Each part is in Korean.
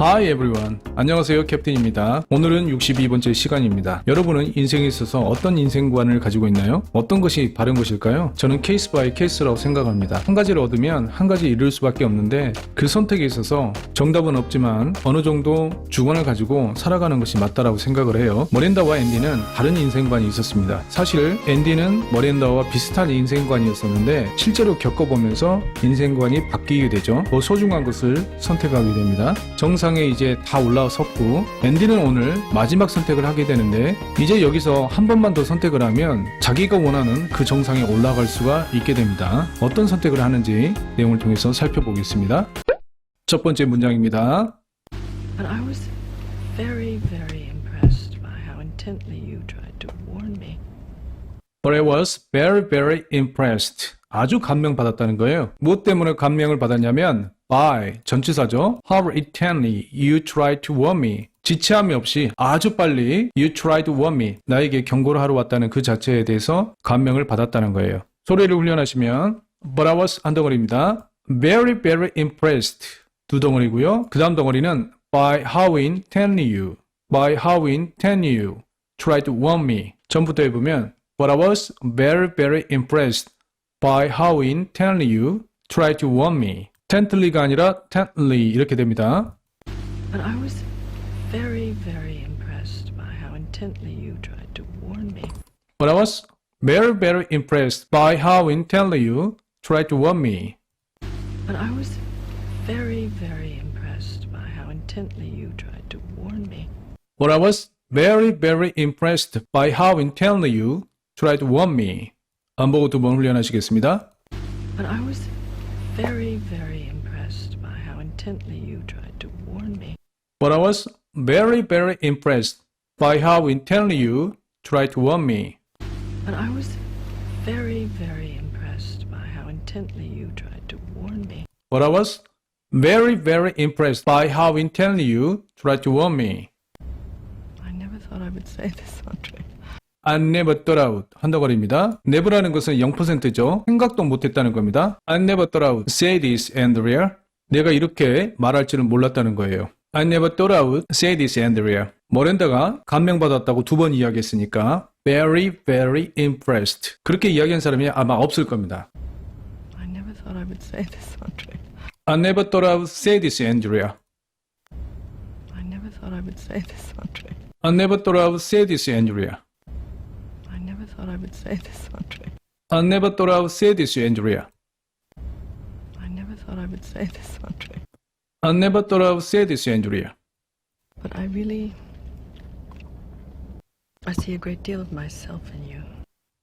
Hi everyone. 안녕하세요. 캡틴입니다. 오늘은 62번째 시간입니다. 여러분은 인생에 있어서 어떤 인생관을 가지고 있나요? 어떤 것이 바른 것일까요? 저는 케이스 바이 케이스라고 생각합니다. 한 가지를 얻으면 한 가지 이룰 수밖에 없는데 그 선택에 있어서 정답은 없지만 어느 정도 주관을 가지고 살아가는 것이 맞다라고 생각을 해요. 머렌다와 앤디는 다른 인생관이 있었습니다. 사실 앤디는 머렌다와 비슷한 인생관이었었는데 실제로 겪어보면서 인생관이 바뀌게 되죠. 더 소중한 것을 선택하게 됩니다. 정상 에 이제 다 올라섰고 앤디는 오늘 마지막 선택을 하게 되는데 이제 여기서 한 번만 더 선택을 하면 자기가 원하는 그 정상에 올라갈 수가 있게 됩니다. 어떤 선택을 하는지 내용을 통해서 살펴보겠습니다. 첫 번째 문장입니다. But I was very, very impressed by how intently you tried to warn me. But I was very very impressed. 아주 감명받았다는 거예요. 무엇 때문에 감명을 받았냐면 by 전치사죠. How intently you tried to warn me. 지체함이 없이 아주 빨리 you tried to warn me. 나에게 경고를 하러 왔다는 그 자체에 대해서 감명을 받았다는 거예요. 소리를 훈련하시면 But I was 한 덩어리입니다. Very very impressed 두 덩어리고요. 그 다음 덩어리는 by how intently you. By how intently you tried to warn me. 전부터 해보면 But I was very very impressed by how intently you tried to warn me. tently가 아니라 tently 이렇게 됩니다. But I was very, very impressed by how intently you tried to warn me. But I was very very impressed by how intently you tried to warn me. But I was very, very impressed by how intently you tried to warn me. But I was very very impressed by how intently you tried to warn me. 안 보고 두 번 훈련하시겠습니다. But I was very, very impressed by how intently you tried to warn me. But I was very very impressed by how intently you tried to warn me. But I was very, very impressed by how intently you tried to warn me. But I was very very impressed by how intently you tried to warn me. I never thought I would say this, Andre. I never thought out 한 덩어리입니다. never라는 것은 0%죠. 생각도 못했다는 겁니다. I never thought out say this Andrea. 내가 이렇게 말할 줄은 몰랐다는 거예요. I never thought out say this Andrea. 머렌다가 감명받았다고 두 번 이야기했으니까 very very impressed. 그렇게 이야기한 사람이 아마 없을 겁니다. I never thought I would say this, Andre. I never thought out say this Andrea. I never thought I would say this, Andre. I never thought out say this Andrea. I never thought I would say this, Andre. I never thought out say this Andrea. I thought I would say this, Andre. I never thought out say this Andrea. But I really. I see a great deal of myself in you.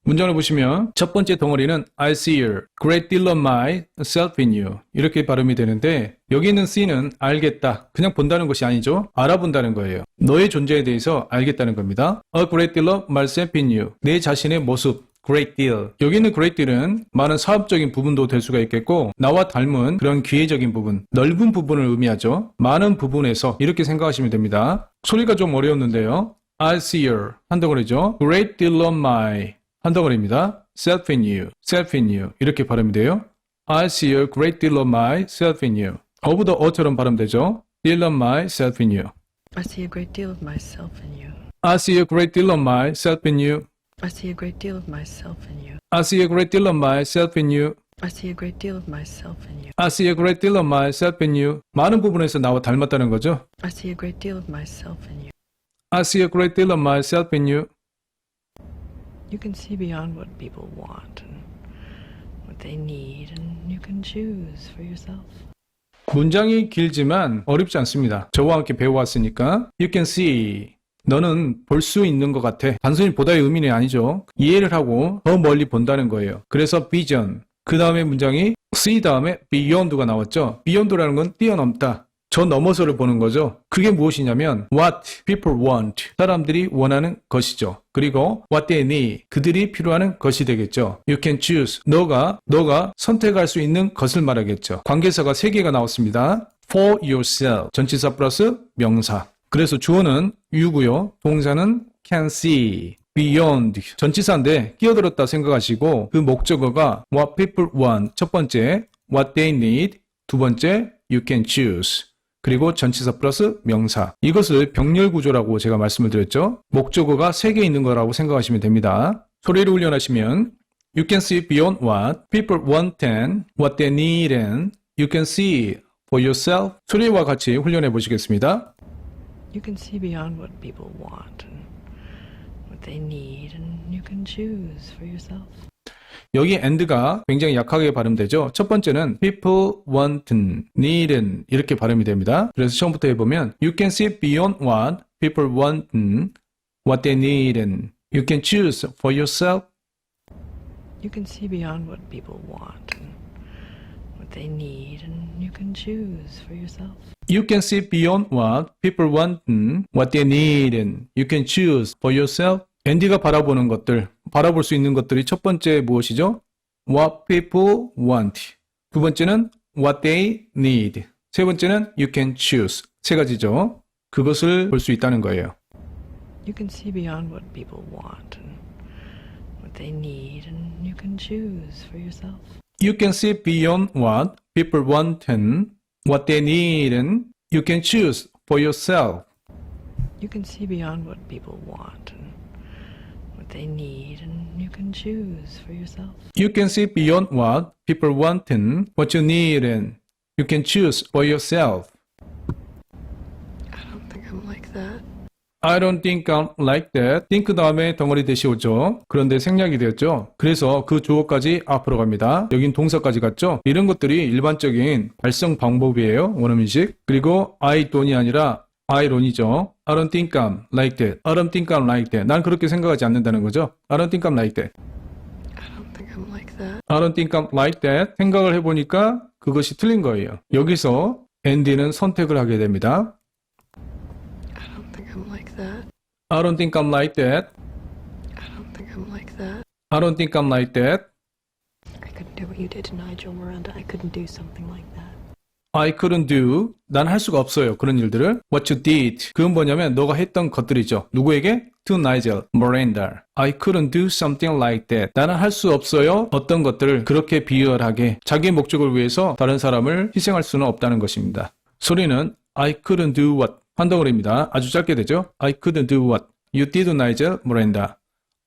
문장을 보시면 첫 번째 덩어리는 I see a great deal of myself in you 이렇게 발음이 되는데 여기 있는 see는 알겠다 그냥 본다는 것이 아니죠 알아본다는 거예요 너의 존재에 대해서 알겠다는 겁니다 A great deal of myself in you 내 자신의 모습 great deal 여기 있는 great deal은 많은 사업적인 부분도 될 수가 있겠고 나와 닮은 그런 기회적인 부분 넓은 부분을 의미하죠 많은 부분에서 이렇게 생각하시면 됩니다 소리가 좀 어려웠는데요 I see her 한 덩어리죠 great deal of my 한 덩어리입니다. self in you, self in you 이렇게 발음이 돼요. I see a great deal of myself in you. of the 어처럼 발음되죠. deal of myself in you. I see a great deal of myself in you. I see a great deal of myself in you. I see a great deal of myself in you. I see a great deal of myself in you. I see a great deal of myself in you. I see a great deal of myself in you. 많은 부분에서 나와 닮았다는 거죠. I see a great deal of myself in you. I see a great deal of myself in you. You can see beyond what people want and what they need, and you can choose for yourself. 문장이 길지만 어렵지 않습니다. 저와 함께 배워왔으니까 you can see 너는 볼 수 있는 것 같아. 단순히 보다의 의미는 아니죠. 이해를 하고 더 멀리 본다는 거예요. 그래서 vision. 그 다음에 문장이 see 다음에 beyond가 나왔죠. beyond라는 건 뛰어넘다. 저 넘어서를 보는 거죠. 그게 무엇이냐면 what people want. 사람들이 원하는 것이죠. 그리고 what they need. 그들이 필요하는 것이 되겠죠. You can choose. 너가 너가 선택할 수 있는 것을 말하겠죠. 관계사가 세 개가 나왔습니다. for yourself. 전치사 플러스 명사. 그래서 주어는 you고요. 동사는 can see. beyond 전치사인데 끼어들었다 생각하시고 그 목적어가 what people want 첫 번째 what they need 두 번째 you can choose 그리고 전치사 플러스 명사. 이것을 병렬 구조라고 제가 말씀을 드렸죠. 목적어가 3개 있는 거라고 생각하시면 됩니다. 소리를 훈련하시면 You can see beyond what people want and what they need and you can see for yourself. 소리와 같이 훈련해 보시겠습니다. You can see beyond what people want and what they need, and you can choose for yourself. 여기 and가 굉장히 약하게 발음되죠. 첫 번째는 people want, need 이렇게 발음이 됩니다. 그래서 처음부터 해보면 you can see beyond what people want, what they need, and you can choose for yourself. You can see beyond what people want and what they need, and you can choose for yourself. You can see beyond what people want, what they need, and you can choose for yourself. 앤디가 바라보는 것들, 바라볼 수 있는 것들이 첫 번째 무엇이죠? What people want. 두 번째는 what they need. 세 번째는 you can choose. 세 가지죠. 그것을 볼 수 있다는 거예요. You can see beyond what people want and what they need, and you can choose for yourself. You can see beyond what people want and what they need, and you can choose for yourself. You can see beyond what people want and what they need, and you can choose for yourself. You can see beyond what people want and what you need, and you can choose for yourself. I don't think I'm like that. think 다음에 덩어리 대시 오죠. 그런데 생략이 되었죠. 그래서 그 주어까지 앞으로 갑니다. 여긴 동사까지 갔죠. 이런 것들이 일반적인 발성 방법이에요. 원어민식. 그리고 I don't이 아니라 I don't이죠. I don't think I'm like that. I don't think I'm like that. 난 그렇게 생각하지 않는다는 거죠. I don't think I'm like that. I don't think I'm like that. I don't think I'm like that. 생각을 해보니까 그것이 틀린 거예요. 여기서 앤디는 선택을 하게 됩니다. I don't think I'm like that. I don't think I'm like that. I don't think I'm like that. I don't think I'm like that. I couldn't do what you did to Nigel Miranda. I couldn't do something like that. I couldn't do. 난 할 수가 없어요. 그런 일들을. What you did. 그건 뭐냐면 너가 했던 것들이죠. 누구에게? To Nigel Miranda. I couldn't do something like that. 나는 할 수 없어요. 어떤 것들을 그렇게 비열하게 자기 목적을 위해서 다른 사람을 희생할 수는 없다는 것입니다. 소리는 I couldn't do what 한 덩어리입니다. 아주 짧게 되죠. I couldn't do what you did, Nigel Miranda.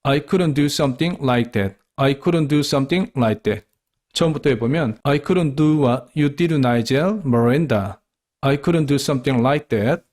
I couldn't do something like that. I couldn't do something like that. 처음부터 해보면 I couldn't do what you did, Nigel Miranda. I couldn't do something like that.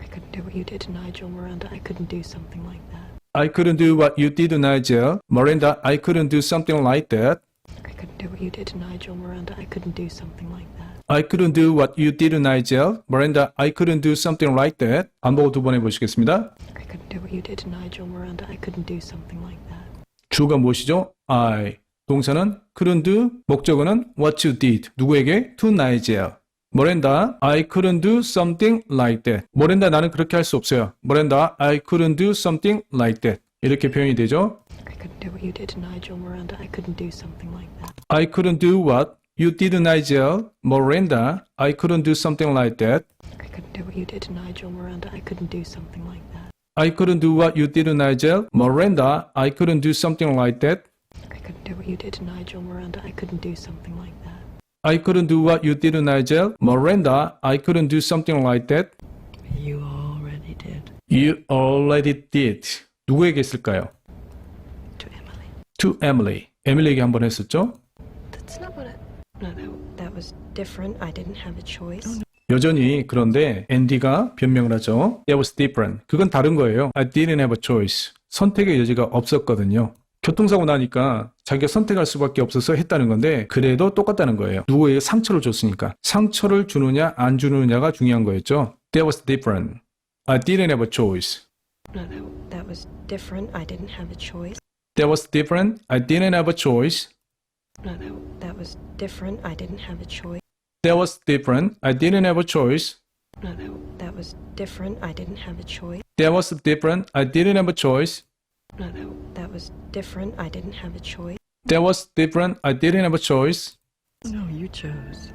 I couldn't do what you did Nigel Miranda. I couldn't do something like that. I couldn't do what you did, Nigel Miranda. I couldn't do something like that. I couldn't do what you did Nigel Miranda. I couldn't do something like that. I couldn't do what you did, Nigel Miranda. I couldn't do something like that. 안 보고 두번 해보시겠습니다. I couldn't do what you did Nigel Miranda. I couldn't do something like that. 주가 무엇이죠? I. 동사는 couldn't do, 목적어는 what you did. 누구에게? To Nigel. 모렌다, I couldn't do something like that. 모렌다, 나는 그렇게 할 수 없어요. 모렌다, I couldn't do something like that. 이렇게 표현이 되죠. I couldn't do what you did Nigel Miranda. I couldn't do something like that. I couldn't do what you did, Nigel. Miranda, I couldn't do something like that. I couldn't do what you did to Nigel Miranda. I couldn't do something like that. I couldn't do what you did, Nigel. Miranda, I couldn't do something like that. I couldn't do what you did to Nigel Miranda. I couldn't do something like that. I couldn't do what you did, Nigel. Miranda, I couldn't do something like that. You already did. You already did. 누구에게 했을까요? To Emily. To Emily. 에밀리에게 한 번 했었죠? That's not what I. No, that, that was different. I didn't have a choice. 여전히 그런데 앤디가 변명을 하죠. That was different. 그건 다른 거예요. I didn't have a choice. 선택의 여지가 없었거든요. 교통사고 나니까 자기가 선택할 수밖에 없어서 했다는 건데 그래도 똑같다는 거예요. 누구에게 상처를 줬으니까. 상처를 주느냐 안 주느냐가 중요한 거였죠. That was different. I didn't have a choice. No, that, that was different. I didn't have a choice. That was different. I didn't have a choice. No, that, that was different. I didn't have a choice. That was different. I didn't have a choice. No, that, that was different. I didn't have a choice. That was different. I didn't have a choice. No, that, that was different. I didn't have a choice. That was different. I didn't have a choice. No, you chose.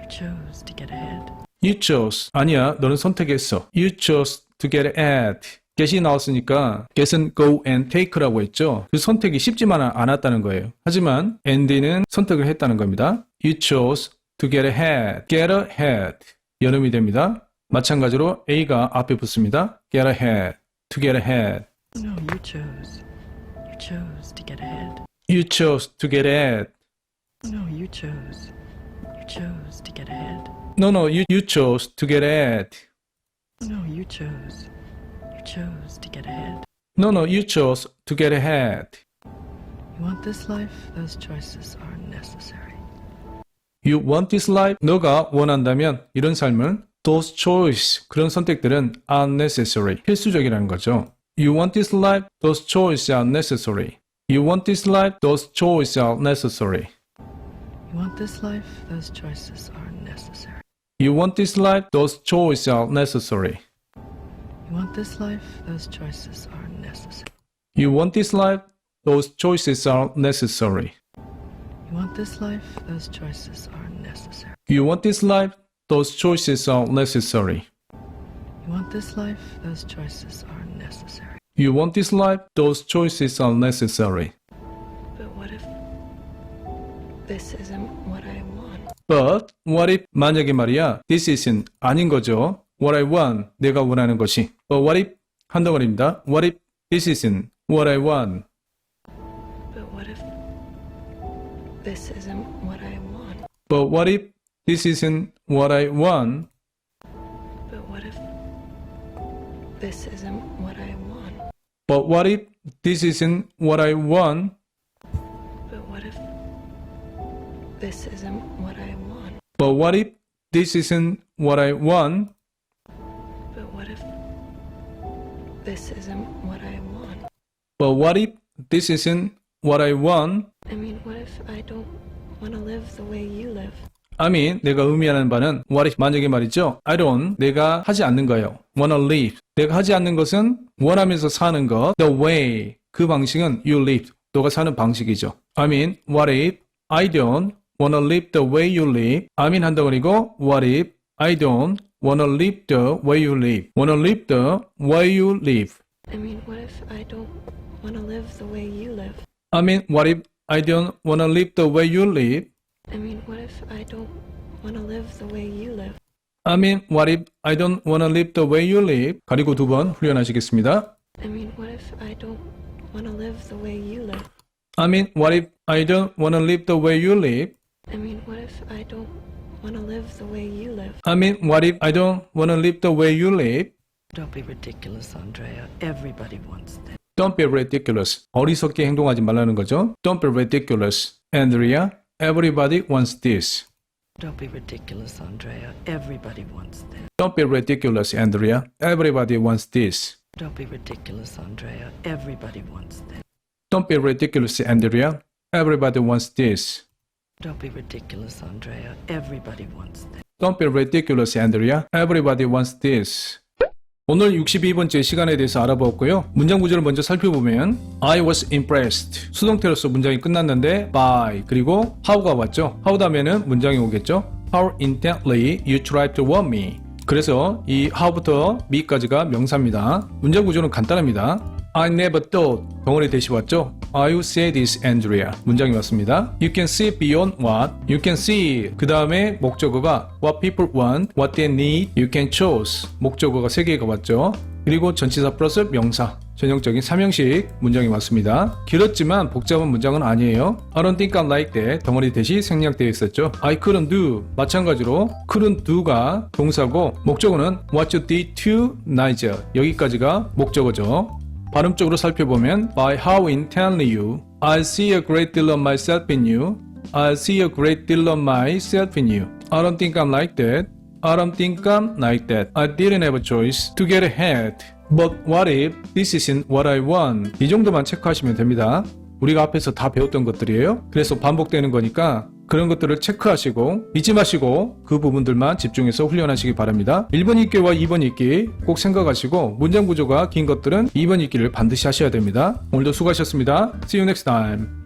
You chose to get ahead. You chose. 아니야, 너는 선택했어. You chose to get ahead. Get이 나왔으니까 get은 go and take라고 했죠. 그 선택이 쉽지만 않았다는 거예요. 하지만 Andy는 선택을 했다는 겁니다. You chose to get ahead. get ahead. 여름이 됩니다. 마찬가지로 A가 앞에 붙습니다. get ahead, to get ahead. No, you chose. You chose to get ahead. You chose to get ahead. No, you chose. You chose to get ahead. No, no, you, you chose to get ahead. No, you chose. You chose to get ahead. No, no, you chose to get ahead. You want this life? Those choices are necessary. You want this life? 너가 원한다면 이런 삶을 those choice 그런 선택들은 are necessary 필수적이라는 거죠. You want this life? Those choices are necessary. You want this life? Those choices are necessary. You want this life? Those choices are necessary. You want this life? Those choices are necessary. You want this life? Those choices are necessary. You want this life? Those choices are necessary. You want this life? Those choices are necessary. You want this life? Those choices are necessary. You want this life? Those choices are necessary. You want this life? Those choices are necessary. But what if this isn't what I want? But what if 만약에 말이야 this isn't 아닌 거죠. What I want 내가 원하는 것이. But what if 한 덩어리입니다. What if this isn't what I want? But what if this isn't what I want? But what if this isn't what I want? But what if this isn't what I want? But what if this isn't what I want? But what if this isn't what I want? But what if this isn't what I want? This isn't what I want? But what if this isn't what I want? I mean, what if I don't want to live the way you live? I mean, 내가 의미하는 바는 what if 만약에 말이죠. I don't 내가 하지 않는 거예요. wanna live. 내가 하지 않는 것은 원하면서 사는 것. The way 그 방식은 you live. 너가 사는 방식이죠. I mean, what if I don't wanna live the way you live? I mean 한 덩어리고 what if I don't wanna live the way you live? wanna live the way you live. I mean, what if I don't want to live the way you live? I mean, what if I don't wanna live the way you live? I mean, what if I don't want to live the way you live? I mean, what if I don't wanna live the way you live? 가리고 두 번 훈련하시겠습니다. I mean, what if I don't want to live the way you live? I mean, what if I don't wanna live the way you live? I mean, what if I don't want to live the way you live? I mean, what if I don't wanna live the way you live? Don't be ridiculous, Andrea. Everybody wants this. Don't be ridiculous. 어리석게 행동하지 말라는 거죠. Don't be ridiculous. Andrea, everybody wants this. Don't be ridiculous, Andrea. Everybody wants this. Don't be ridiculous, Andrea. Everybody wants this. Don't be ridiculous, Andrea. Everybody wants this. Don't be ridiculous, Andrea. Everybody wants this. Don't be ridiculous, Andrea. Everybody wants this. Don't be ridiculous, Andrea. Everybody wants this. 오늘 62번째 시간에 대해서 알아보았고요. 문장 구조를 먼저 살펴보면 I was impressed. 수동태로서 문장이 끝났는데 by 그리고 how가 왔죠. how 다음에는 문장이 오겠죠. How intently you tried to warn me. 그래서 이 how부터 me까지가 명사입니다. 문장 구조는 간단합니다. I never thought 덩어리 대시 왔죠? I will say this, Andrea. 문장이 왔습니다. You can see beyond what you can see. 그 다음에 목적어가 what people want, what they need. You can choose. 목적어가 세 개가 왔죠. 그리고 전치사 플러스 명사. 전형적인 삼형식 문장이 왔습니다. 길었지만 복잡한 문장은 아니에요. I don't think I like that. 덩어리 대시 생략되어 있었죠. I couldn't do. 마찬가지로 couldn't do가 동사고 목적어는 what you did to Niger. 여기까지가 목적어죠. 발음적으로 살펴보면 by how intently you I see a great deal of myself in you I see a great deal of myself in you I don't think I'm like that I don't think I'm like that I didn't have a choice to get ahead But what if this isn't what I want 이 정도만 체크하시면 됩니다 우리가 앞에서 다 배웠던 것들이에요 그래서 반복되는 거니까 그런 것들을 체크하시고 잊지 마시고 그 부분들만 집중해서 훈련하시기 바랍니다. 1번 읽기와 2번 읽기 꼭 생각하시고 문장 구조가 긴 것들은 2번 읽기를 반드시 하셔야 됩니다. 오늘도 수고하셨습니다. See you next time.